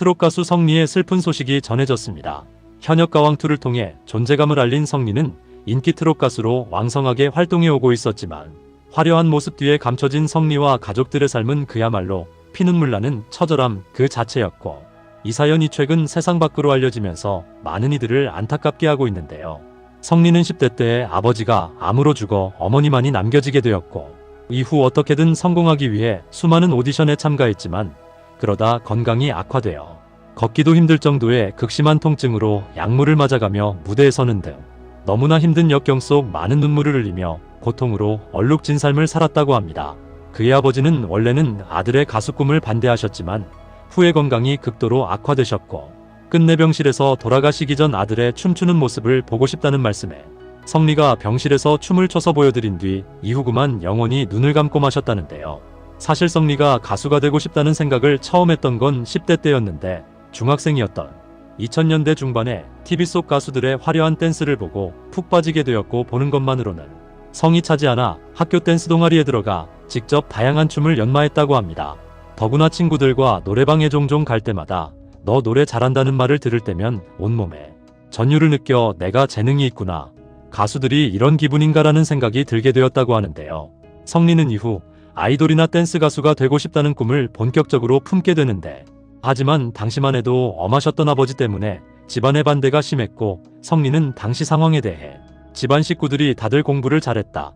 트롯 가수 성리의 슬픈 소식이 전해졌습니다. 현역 가왕투를 통해 존재감을 알린 성리는 인기 트롯 가수로 왕성하게 활동해 오고 있었지만 화려한 모습 뒤에 감춰진 성리와 가족들의 삶은 그야말로 피눈물 나는 처절함 그 자체였고 이 사연이 최근 세상 밖으로 알려지면서 많은 이들을 안타깝게 하고 있는데요. 성리는 10대 때 아버지가 암으로 죽어 어머니만이 남겨지게 되었고 이후 어떻게든 성공하기 위해 수많은 오디션에 참가했지만 그러다 건강이 악화되어 걷기도 힘들 정도의 극심한 통증으로 약물을 맞아가며 무대에 서는 등 너무나 힘든 역경 속 많은 눈물을 흘리며 고통으로 얼룩진 삶을 살았다고 합니다. 그의 아버지는 원래는 아들의 가수 꿈을 반대하셨지만 후에 건강이 극도로 악화되셨고 끝내 병실에서 돌아가시기 전 아들의 춤추는 모습을 보고 싶다는 말씀에 성리가 병실에서 춤을 춰서 보여드린 뒤 이후 그만 영원히 눈을 감고 마셨다는데요. 사실 성리가 가수가 되고 싶다는 생각을 처음 했던 건 10대 때였는데 중학생이었던 2000년대 중반에 TV 속 가수들의 화려한 댄스를 보고 푹 빠지게 되었고 보는 것만으로는 성이 차지 않아 학교 댄스 동아리에 들어가 직접 다양한 춤을 연마했다고 합니다. 더구나 친구들과 노래방에 종종 갈 때마다 너 노래 잘한다는 말을 들을 때면 온몸에 전율을 느껴 내가 재능이 있구나. 가수들이 이런 기분인가라는 생각이 들게 되었다고 하는데요. 성리는 이후 아이돌이나 댄스 가수가 되고 싶다는 꿈을 본격적으로 품게 되는데 하지만 당시만 해도 엄하셨던 아버지 때문에 집안의 반대가 심했고 성리는 당시 상황에 대해 집안 식구들이 다들 공부를 잘했다.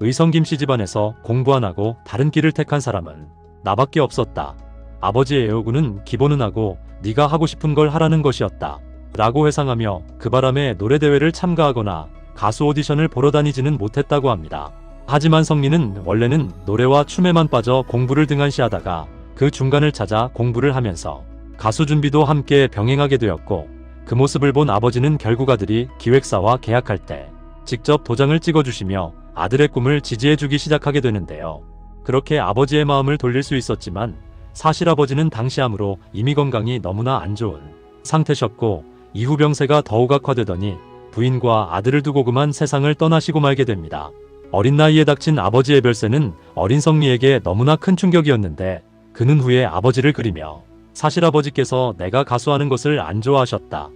의성 김씨 집안에서 공부 안 하고 다른 길을 택한 사람은 나밖에 없었다. 아버지의 애호구는 기본은 하고 네가 하고 싶은 걸 하라는 것이었다. 라고 회상하며 그 바람에 노래대회를 참가하거나 가수 오디션을 보러 다니지는 못했다고 합니다. 하지만 성리는 원래는 노래와 춤에만 빠져 공부를 등한시하다가 그 중간을 찾아 공부를 하면서 가수 준비도 함께 병행하게 되었고 그 모습을 본 아버지는 결국 아들이 기획사와 계약할 때 직접 도장을 찍어주시며 아들의 꿈을 지지해주기 시작하게 되는데요. 그렇게 아버지의 마음을 돌릴 수 있었지만 사실 아버지는 당시 암으로 이미 건강이 너무나 안 좋은 상태셨고 이후 병세가 더욱 악화되더니 부인과 아들을 두고 그만 세상을 떠나시고 말게 됩니다. 어린 나이에 닥친 아버지의 별세는 어린 성리에게 너무나 큰 충격이었는데 그는 후에 아버지를 그리며 사실 아버지께서 내가 가수하는 것을 안 좋아하셨다.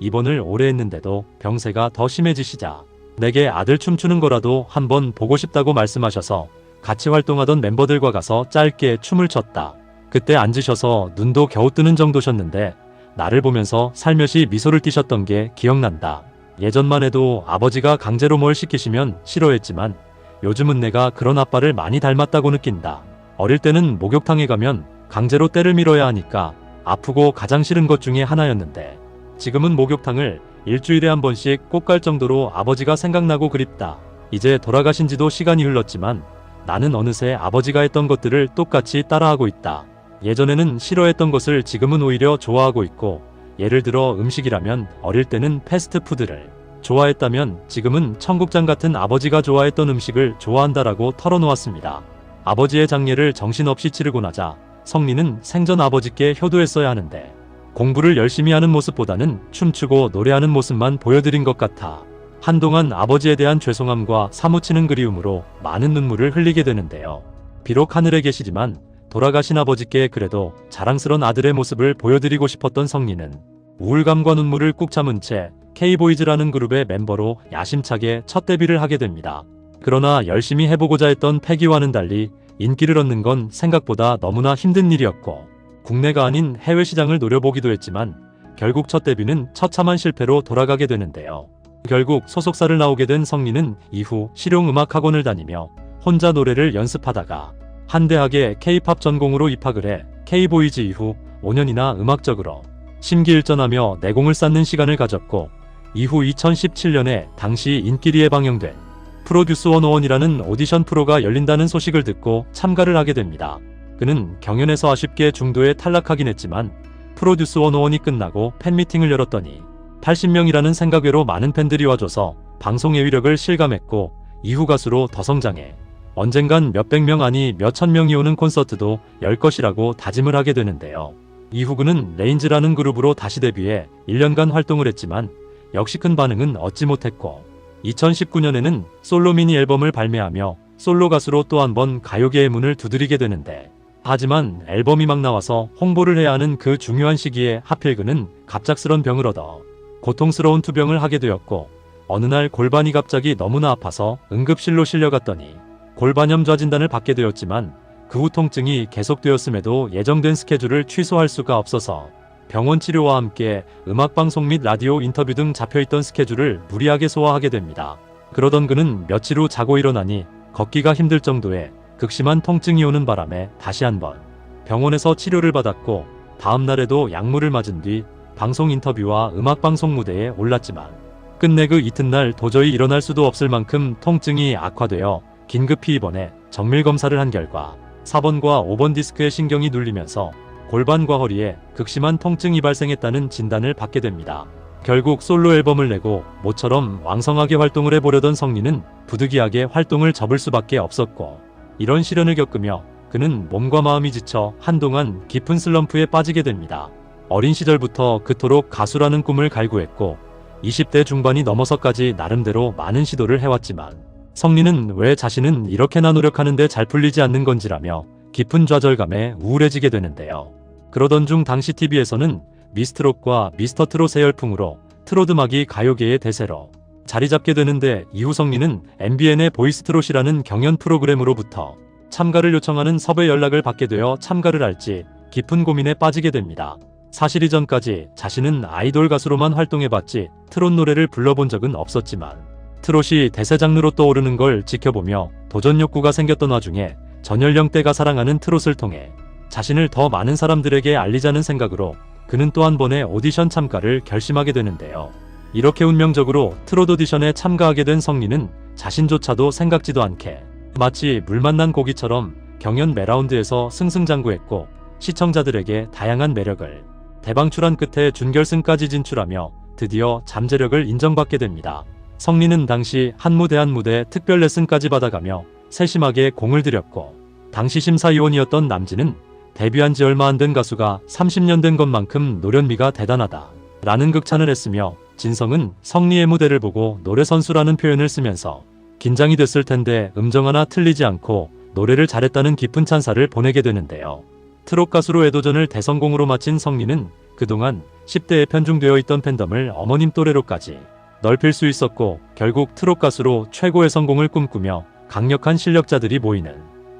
입원을 오래 했는데도 병세가 더 심해지시자 내게 아들 춤추는 거라도 한번 보고 싶다고 말씀하셔서 같이 활동하던 멤버들과 가서 짧게 춤을 췄다. 그때 앉으셔서 눈도 겨우 뜨는 정도셨는데 나를 보면서 살며시 미소를 띠셨던 게 기억난다. 예전만 해도 아버지가 강제로 뭘 시키시면 싫어했지만 요즘은 내가 그런 아빠를 많이 닮았다고 느낀다. 어릴 때는 목욕탕에 가면 강제로 때를 밀어야 하니까 아프고 가장 싫은 것 중에 하나였는데 지금은 목욕탕을 일주일에 한 번씩 꼭 갈 정도로 아버지가 생각나고 그립다. 이제 돌아가신 지도 시간이 흘렀지만 나는 어느새 아버지가 했던 것들을 똑같이 따라하고 있다. 예전에는 싫어했던 것을 지금은 오히려 좋아하고 있고 예를 들어 음식이라면 어릴 때는 패스트푸드를 좋아했다면 지금은 청국장 같은 아버지가 좋아했던 음식을 좋아한다라고 털어놓았습니다. 아버지의 장례를 정신없이 치르고 나자 성리는 생전 아버지께 효도했어야 하는데 공부를 열심히 하는 모습보다는 춤추고 노래하는 모습만 보여드린 것 같아 한동안 아버지에 대한 죄송함과 사무치는 그리움으로 많은 눈물을 흘리게 되는데요. 비록 하늘에 계시지만 돌아가신 아버지께 그래도 자랑스런 아들의 모습을 보여드리고 싶었던 성리는 우울감과 눈물을 꾹 참은 채 K보이즈라는 그룹의 멤버로 야심차게 첫 데뷔를 하게 됩니다. 그러나 열심히 해보고자 했던 패기와는 달리 인기를 얻는 건 생각보다 너무나 힘든 일이었고 국내가 아닌 해외 시장을 노려보기도 했지만 결국 첫 데뷔는 처참한 실패로 돌아가게 되는데요. 결국 소속사를 나오게 된 성리는 이후 실용음악 학원을 다니며 혼자 노래를 연습하다가 한 대학에 K-팝 전공으로 입학을 해 K-보이즈 이후 5년이나 음악적으로 심기일전하며 내공을 쌓는 시간을 가졌고 이후 2017년에 당시 인기리에 방영된 프로듀스 101이라는 오디션 프로가 열린다는 소식을 듣고 참가를 하게 됩니다. 그는 경연에서 아쉽게 중도에 탈락하긴 했지만 프로듀스 101이 끝나고 팬미팅을 열었더니 80명이라는 생각외로 많은 팬들이 와줘서 방송의 위력을 실감했고 이후 가수로 더 성장해 언젠간 몇백 명 아니 몇천 명이 오는 콘서트도 열 것이라고 다짐을 하게 되는데요. 이후 그는 레인즈라는 그룹으로 다시 데뷔해 1년간 활동을 했지만 역시 큰 반응은 얻지 못했고 2019년에는 솔로 미니 앨범을 발매하며 솔로 가수로 또 한 번 가요계의 문을 두드리게 되는데 하지만 앨범이 막 나와서 홍보를 해야 하는 그 중요한 시기에 하필 그는 갑작스런 병을 얻어 고통스러운 투병을 하게 되었고 어느 날 골반이 갑자기 너무나 아파서 응급실로 실려갔더니 골반염좌 진단을 받게 되었지만 그 후 통증이 계속되었음에도 예정된 스케줄을 취소할 수가 없어서 병원 치료와 함께 음악방송 및 라디오 인터뷰 등 잡혀있던 스케줄을 무리하게 소화하게 됩니다. 그러던 그는 며칠 후 자고 일어나니 걷기가 힘들 정도의 극심한 통증이 오는 바람에 다시 한번 병원에서 치료를 받았고 다음 날에도 약물을 맞은 뒤 방송 인터뷰와 음악방송 무대에 올랐지만 끝내 그 이튿날 도저히 일어날 수도 없을 만큼 통증이 악화되어 긴급히 입원해 정밀 검사를 한 결과 4번과 5번 디스크의 신경이 눌리면서 골반과 허리에 극심한 통증이 발생했다는 진단을 받게 됩니다. 결국 솔로 앨범을 내고 모처럼 왕성하게 활동을 해보려던 성리는 부득이하게 활동을 접을 수밖에 없었고 이런 시련을 겪으며 그는 몸과 마음이 지쳐 한동안 깊은 슬럼프에 빠지게 됩니다. 어린 시절부터 그토록 가수라는 꿈을 갈구했고 20대 중반이 넘어서까지 나름대로 많은 시도를 해왔지만 성리는 왜 자신은 이렇게나 노력하는데 잘 풀리지 않는 건지라며 깊은 좌절감에 우울해지게 되는데요. 그러던 중 당시 TV에서는 미스트롯과 미스터트롯의 열풍으로 트로드막이 가요계의 대세로 자리 잡게 되는데 이후 성리는 MBN의 보이스트롯이라는 경연 프로그램으로부터 참가를 요청하는 섭외 연락을 받게 되어 참가를 할지 깊은 고민에 빠지게 됩니다. 사실 이전까지 자신은 아이돌 가수로만 활동해봤지 트롯 노래를 불러본 적은 없었지만 트롯이 대세 장르로 떠오르는 걸 지켜보며 도전 욕구가 생겼던 와중에 전 연령대가 사랑하는 트롯을 통해 자신을 더 많은 사람들에게 알리자는 생각으로 그는 또 한 번의 오디션 참가를 결심하게 되는데요. 이렇게 운명적으로 트롯 오디션에 참가하게 된 성리는 자신조차도 생각지도 않게 마치 물 만난 고기처럼 경연 매라운드에서 승승장구했고 시청자들에게 다양한 매력을 대방출한 끝에 준결승까지 진출하며 드디어 잠재력을 인정받게 됩니다. 성리는 당시 한무 대 한무대 특별 레슨까지 받아가며 세심하게 공을 들였고 당시 심사위원이었던 남진은 데뷔한 지 얼마 안 된 가수가 30년 된 것만큼 노련미가 대단하다 라는 극찬을 했으며 진성은 성리의 무대를 보고 노래 선수라는 표현을 쓰면서 긴장이 됐을 텐데 음정 하나 틀리지 않고 노래를 잘했다는 깊은 찬사를 보내게 되는데요. 트롯 가수로 애도전을 대성공으로 마친 성리는 그동안 10대에 편중되어 있던 팬덤을 어머님 또래로까지 넓힐 수 있었고 결국 트롯 가수로 최고의 성공을 꿈꾸며 강력한 실력자들이 모이는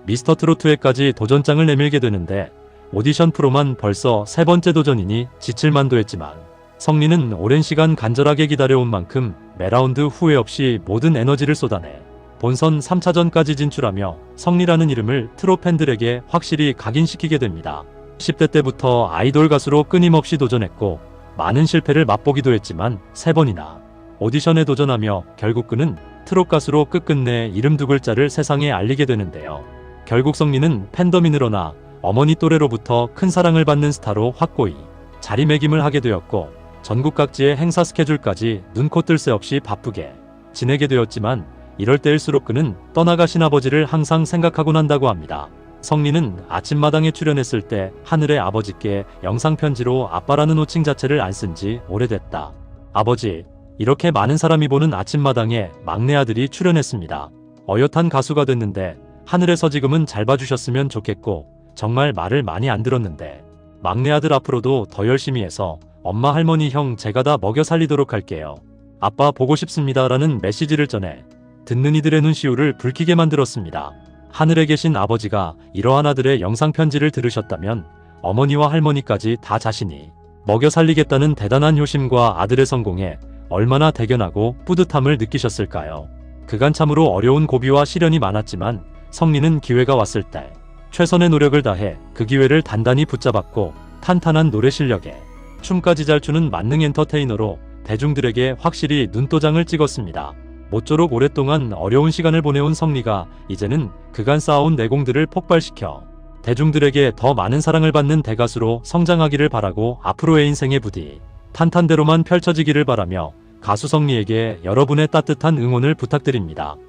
미스터 트로트에까지 도전장을 내밀게 되는데 오디션 프로만 벌써 세 번째 도전이니 지칠 만도 했지만 성리는 오랜 시간 간절하게 기다려온 만큼 매라운드 후회 없이 모든 에너지를 쏟아내 본선 3차전까지 진출하며 성리라는 이름을 트롯 팬들에게 확실히 각인시키게 됩니다. 10대 때부터 아이돌 가수로 끊임없이 도전했고 많은 실패를 맛보기도 했지만 세 번이나 오디션에 도전하며 결국 그는 트롯 가수로 끝끝내 이름 두 글자를 세상에 알리게 되는데요. 결국 성리는 팬덤이 늘어나 어머니 또래로부터 큰 사랑을 받는 스타로 확고히 자리매김을 하게 되었고 전국 각지의 행사 스케줄까지 눈코 뜰 새 없이 바쁘게 지내게 되었지만 이럴 때일수록 그는 떠나가신 아버지를 항상 생각하곤 한다고 합니다. 성리는 아침마당에 출연했을 때 하늘의 아버지께 영상편지로 아빠라는 호칭 자체를 안 쓴 지 오래됐다. 아버지, 이렇게 많은 사람이 보는 아침마당에 막내 아들이 출연했습니다. 어엿한 가수가 됐는데 하늘에서 지금은 잘 봐주셨으면 좋겠고 정말 말을 많이 안 들었는데 막내 아들 앞으로도 더 열심히 해서 엄마 할머니 형 제가 다 먹여 살리도록 할게요. 아빠 보고 싶습니다 라는 메시지를 전해 듣는 이들의 눈시울을 붉히게 만들었습니다. 하늘에 계신 아버지가 이러한 아들의 영상 편지를 들으셨다면 어머니와 할머니까지 다 자신이 먹여 살리겠다는 대단한 효심과 아들의 성공에 얼마나 대견하고 뿌듯함을 느끼셨을까요? 그간 참으로 어려운 고비와 시련이 많았지만 성리는 기회가 왔을 때 최선의 노력을 다해 그 기회를 단단히 붙잡았고 탄탄한 노래 실력에 춤까지 잘 추는 만능 엔터테이너로 대중들에게 확실히 눈도장을 찍었습니다. 모쪼록 오랫동안 어려운 시간을 보내온 성리가 이제는 그간 쌓아온 내공들을 폭발시켜 대중들에게 더 많은 사랑을 받는 대가수로 성장하기를 바라고 앞으로의 인생의 부디 탄탄대로만 펼쳐지기를 바라며 가수 성리에게 여러분의 따뜻한 응원을 부탁드립니다.